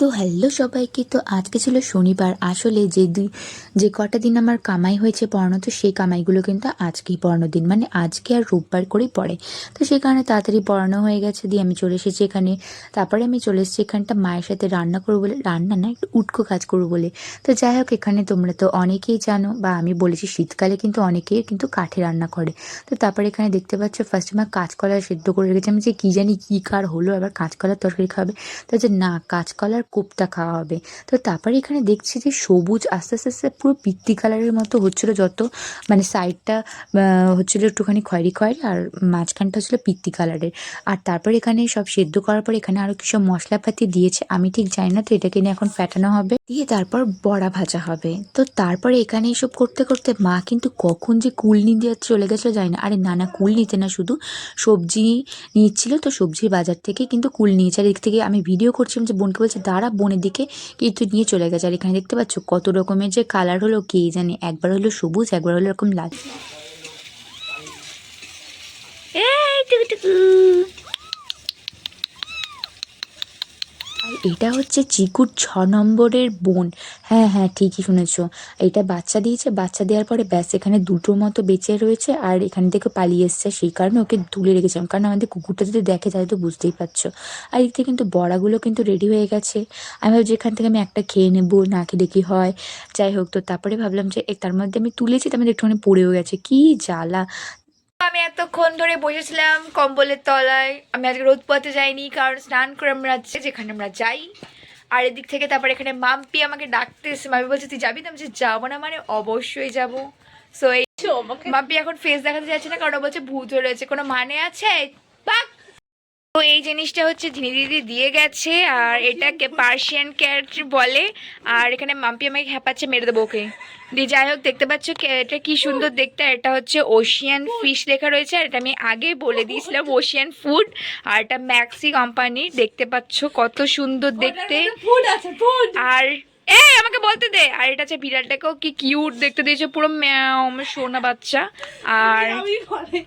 তো হ্যালো সবাইকে। তো আজকে ছিল শনিবার। আসলে যে দুই, যে কটা দিন আমার কামাই হয়েছে পড়ানো, তো সেই কামাইগুলো কিন্তু আজকেই পড়ানো দিন। মানে আজকে আর রোববার করেই পড়ে। তো সেই কারণে তাড়াতাড়ি পড়ানো হয়ে গেছে দিয়ে আমি চলে এসেছি এখানে। তারপরে আমি চলে এসেছি এখানটা মায়ের সাথে রান্না করব বলে, রান্না না, একটু উটকো কাজ করব বলে। তো যাই হোক, এখানে তোমরা তো অনেকেই জানো বা আমি বলেছি শীতকালে কিন্তু অনেকেই কিন্তু কাঠে রান্না করে। তো তারপরে এখানে দেখতে পাচ্ছ ফার্স্ট আমার কাঁচকলা সেদ্ধ করে রেখেছি। আমি যে কী জানি কী কার হলো, আবার কাঁচকলার তরকারি খাবে। তো যে না, কাঁচকলার কোপ্তা খাওয়া হবে। তো তারপরে এখানে দেখছি যে সবুজ আস্তে আস্তে আস্তে পুরো পিত্তি কালারের মতো হচ্ছিল যত মানে সাইডটা হচ্ছিল একটুখানি খয়েরি খয়েরি আর মাঝখানটা হচ্ছিল পিত্তি কালারের। আর তারপরে এখানে সব সেদ্ধ করার পর এখানে আরও কিছু মশলাপাতি দিয়েছে, আমি ঠিক জানি না, তো এটাকে নিয়ে এখন ফ্যাটানো হবে। দিয়ে তারপর বড়া ভাজা হবে। তো তারপরে এখানে এইসব করতে করতে মা কিন্তু কখন যে কুলনি দিয়ে চলে গেছিল জানি না। আরে না না কুল নিতে না শুধু সবজি নিচ্ছিল তো সবজির বাজার থেকে কিন্তু কুল নিয়েছে। আর এদিক থেকে আমি ভিডিও করছিলাম যে বোনকে বলছে, দাঁড়া বোনের দিকে কিন্তু নিয়ে চলে গেছে। আর এখানে দেখতে পাচ্ছ কত রকমের যে কালার হলো, কে জানে? একবার হলো সবুজ, একবার হলো এরকম লাল এই টুকুটুকু আর এটা হচ্ছে চিকুর ছ নম্বরের বোন। হ্যাঁ হ্যাঁ ঠিকই শুনেছো। এটা বাচ্চা দিয়েছে, বাচ্চা দেওয়ার পরে ব্যাস এখানে দুটোর মতো বেঁচে রয়েছে আর এখান থেকে পালিয়ে এসছে। সেই কারণে ওকে তুলে রেখেছিলাম। কারণ আমাদের কুকুরটা যদি দেখে তাহলে তো বুঝতেই পারছ। আর এদিক কিন্তু বড়াগুলো কিন্তু রেডি হয়ে গেছে। আমি ভাবছি এখান থেকে আমি একটা খেয়ে নেব, না খেলে কি হয়? যাই হোক, তো তারপরে ভাবলাম যে তার মধ্যে আমি তুলেছি, তার মধ্যে একটুখানি পড়েও গেছে। কি জ্বালা! আমি এতক্ষণ ধরে বসেছিলাম কম্বলের তলায়। আমি আজকে রোদ পথে যাইনি কারণ স্নান করে আমরা যেখানে আমরা যাই। আর এদিক থেকে তারপর এখানে মাম্পি আমাকে ডাকতে এসে মাম্পি বলছে তুই যাবি তো আমি যাব না মানে অবশ্যই যাব। সো এই মাম্পি এখন ফেস দেখাতে যাচ্ছে না কারণ বলছে ভূত হয়ে রয়েছে। কোনো মানে আছে! তো এই জিনিসটা হচ্ছে ধিনি দিদি দিয়ে গেছে আর এটাকে পার্সিয়ান ক্যাট বলে আর এখানে মাম্পি আমাকে হ্যাপাচ্ছে মেরে দেবো ওকে। দিয়ে যাই হোক দেখতে পাচ্ছ এটা কি সুন্দর দেখতে আর এটা হচ্ছে ওশিয়ান ফিশ লেখা রয়েছে আর এটা আমি আগেই বলে দিয়েছিলাম ওশিয়ান ফুড আর এটা ম্যাক্সি কোম্পানির দেখতে পাচ্ছ কত সুন্দর দেখতে। আর এ আমাকে বলতে দে। আর এটা হচ্ছে বিড়ালটাকেও কি কিউট দেখতে দিয়েছে পুরো ম্যাও আমার সোনা বাচ্চা। আর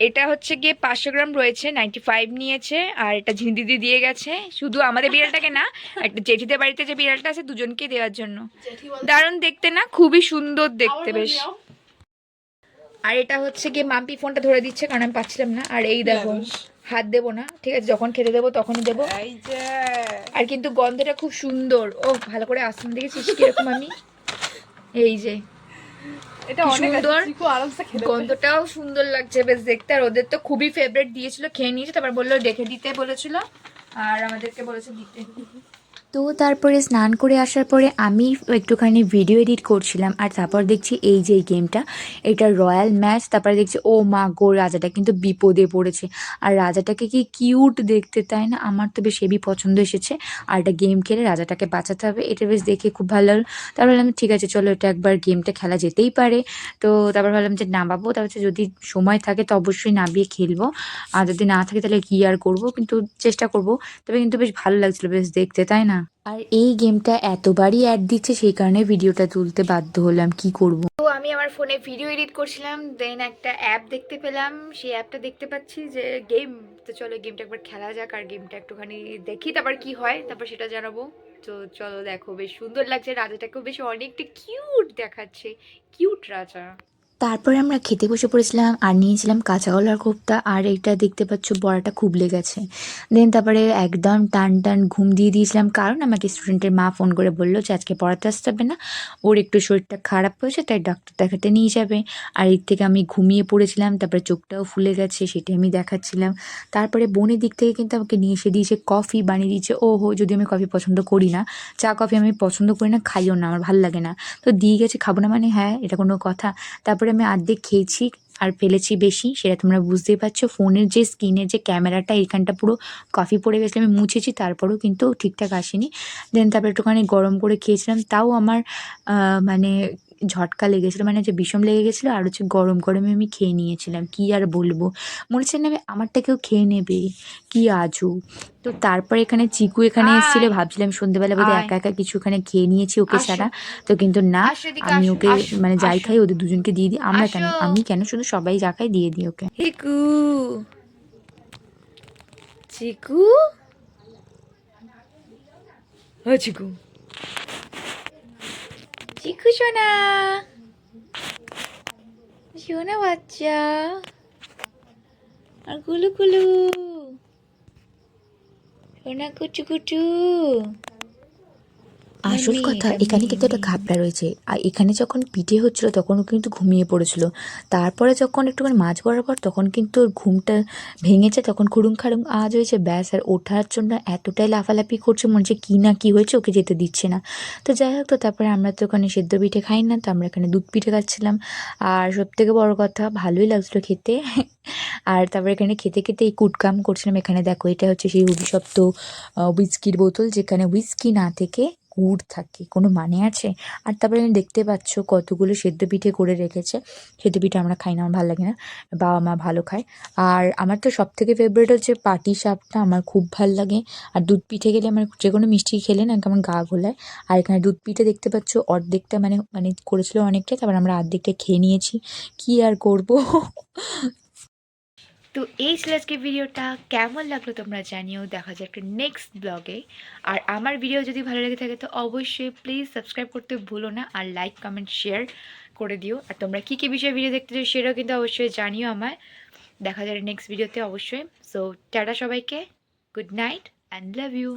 এটা হচ্ছে গিয়ে পাঁচশো গ্রাম রয়েছে নাইনটি ফাইভ নিয়েছে আর এটা ঝিন্দিদি দিয়ে গেছে। শুধু আমাদের বিড়ালটাকে না একটা জেঠিদের বাড়িতে যে বিড়ালটা আছে দুজনকে দেওয়ার জন্য। দারুণ দেখতে না? খুবই সুন্দর দেখতে বেশ। আর এটা হচ্ছে গিয়ে মাম্পি ফোনটা ধরে দিচ্ছে কারণ আমি পাচ্ছিলাম না। আর এই দেখো। হাত দেবো না ঠিক আছে? যখন খেতে দেবো তখনই দেবো। এই যে। আর কিন্তু গন্ধটা খুব সুন্দর। ও ভালো করে আসন দেখেছিস কীরকম আমি? এই যে। এটা সুন্দর। গন্ধটাও সুন্দর লাগছে। বেশ দেখতে আর ওদের তো খুবই ফেভারিট দিয়েছিল খেয়ে নিয়েছে তারপর বলল রেখে দিতে বলেছিল। আর আমাদেরকে বলেছে দিতে। তো তারপরে স্নান করে আসার পরে আমি একটুখানি ভিডিও এডিট করছিলাম আর তারপর দেখছি এই যে এই গেমটা এটা রয়্যাল ম্যাচ তারপরে দেখছি, ও মা গো, রাজাটা কিন্তু বিপদে পড়েছে। আর রাজাটাকে কি কিউট দেখতে, তাই না? আমার তো বেশ হেভি পছন্দ এসেছে। আর এটা গেম খেলে রাজাটাকে বাঁচাতে হবে, এটা বেশ দেখে খুব ভালো লাগল। তারপর ভাবলাম, ঠিক আছে, চলো, এটা একবার গেমটা খেলা যেতেই পারে। তো তারপর ভাবলাম যে নামাবো, তারপর যদি সময় থাকে তো অবশ্যই নামিয়ে খেলব। আর যদি না থাকে তাহলে কি আর করব? কিন্তু চেষ্টা করব। তবে কিন্তু বেশ ভালো লাগছিল, বেশ দেখতে, তাই না? আর এই গেমটা এতবারই অ্যাড দিচ্ছে, সেই কারণে ভিডিওটা তুলতে বাধ্য হলাম। কি করব? তো আমি আমার ফোনে ভিডিও এডিট করছিলাম দেন একটা অ্যাপ দেখতে পেলাম। সেই অ্যাপটা দেখতে পাচ্ছি যে গেম তো চলো গেমটা একবার খেলা যাক আর গেমটা একটুখানি দেখি, তারপর কি হয়, তারপর সেটা জানাব। তো চলো দেখো, বেশ সুন্দর লাগছে, রাজাটাকেও বেশ অনেকটা কিউট দেখাচ্ছে। কিউট রাজা। তারপরে আমরা খেতে বসে পড়েছিলাম আর নিয়েছিলাম কাঁচা কলার কোপ্তা, আর এটা দেখতে পাচ্ছ বড়াটা খুব লেগেছে। দেন তারপরে একদম টান টান ঘুম দিয়ে দিয়েছিলাম, কারণ আমাকে স্টুডেন্টের মা ফোন করে বলল যে, আজকে পড়াতে আসতে হবে না, ওর একটু শরীরটা খারাপ হয়েছে, তাই ডাক্তার দেখাতে নিয়ে যাবে। আর এর থেকে আমি ঘুমিয়ে পড়েছিলাম, তারপরে চোখটাও ফুলে গেছে, সেটা আমি দেখাচ্ছিলাম। তারপরে বোনের দিক থেকে কিন্তু আমাকে নিয়ে এসে দিয়েছে কফি বানিয়ে দিয়েছে ও হো যদি আমি কফি পছন্দ করি না, চা কফি আমি পছন্দ করি না, খাইও না, আমার ভালো লাগে না। তো দিয়ে গেছে, খাব না মানে? হ্যাঁ এটা কোনো কথা। তারপরে আমি আর্ধেক খেয়েছি আর ফেলেছি বেশি, সেটা তোমরা বুঝতেই পারছ। ফোনের যে স্ক্রিনের যে ক্যামেরাটা এখানটা পুরো কফি পড়ে গেছিল আমি মুছেছি, তারপরেও কিন্তু ঠিকঠাক আসেনি। দেন তারপর একটুখানি গরম করে খেয়েছিলাম, তাও আমার মানে ঝটকা লেগেছিলো মানে হচ্ছে বিষম লেগে গেছিল আর হচ্ছে গরম গরমে আমি খেয়ে নিয়েছিলাম কি আর বলব? মনে হচ্ছে না আমি আমারটাকেও খেয়ে নেবে কি আজু তো তারপরে এখানে চিকু এখানে। এসেছিল ভাবছিলাম সন্ধ্যেবেলা বোধহয় একা একা কিছু এখানে খেয়ে নিয়েছি ওকে। ছাড়া। তো কিন্তু না আমি ওকে মানে যাই খাই ওদের দুজনকে দিয়ে দিই আমরা কেন? আমি কেন? শুধু সবাই যা খাই দিয়ে দিই ওকে। চিকু। চিকু? ও চিকু। চিকু সোনা সোনা বাচ্চা আর গুলু গুলু সোনা কুচু কুচু আসল কথা এখানে কিন্তু একটা। ঘাবড়া রয়েছে। আর এখানে যখন পিঠে হচ্ছিল তখন ও কিন্তু ঘুমিয়ে পড়েছিল। তারপরে যখন একটুখানি মাছ পর তখন কিন্তু ওর ঘুমটা ভেঙেছে তখন খুড়ুং খাড়ুং আজ হয়েছে ব্যাস আর ওঠার জন্য এতটাই লাফালাফি করছে মনে হচ্ছে কী না কী হয়েছে ওকে যেতে দিচ্ছে না। তো যাই হোক তো তারপরে আমরা তো ওখানে সেদ্ধ পিঠে খাই না তো আমরা এখানে দুধ পিঠে খাচ্ছিলাম। আর সব থেকে বড় কথা ভালোই লাগছিল খেতে। আর তারপরে এখানে খেতে খেতে এই কুটকাম করছিলাম। এখানে দেখো এটা হচ্ছে সেই অভিশপ্ত উইস্কির বোতল যেখানে উইস্কি না থেকে গুড় থাকে, কোনো মানে আছে? আর তারপরে দেখতে পাচ্ছ কতগুলো সেদ্ধ পিঠে করে রেখেছে। সেদ্ধ পিঠে আমরা খাই না, আমার ভালো লাগে না, বাবা মা ভালো খায়। আর আমার তো সব থেকে ফেভারিট হচ্ছে পাটি সাপটা, আমার খুব ভালো লাগে। আর দুধ পিঠে গেলে আমার যে কোনো মিষ্টি খেলে না, কেমন গা গোলায় আর এখানে দুধ পিঠে দেখতে পাচ্ছ অর্ধেকটা মানে মানে করেছিল অনেকটা, তারপর আমরা অর্ধেকটা খেয়ে নিয়েছি। কি আর করব? তো এই ছিল আজকে ভিডিওটা। কেমন লাগল তোমরা জানিও। দেখা যায় একটা নেক্সট ব্লগে আর আমার ভিডিও যদি ভালো লেগে থাকে, তো অবশ্যই প্লিজ সাবস্ক্রাইব করতে ভুলো না আর লাইক কমেন্ট শেয়ার করে দিও। আর তোমরা কী কী বিষয়ে ভিডিও দেখতে চাও সেটাও কিন্তু অবশ্যই জানিও আমায়। দেখা যায় নেক্সট ভিডিওতে অবশ্যই। সো টাটা সবাইকে। Good night and love you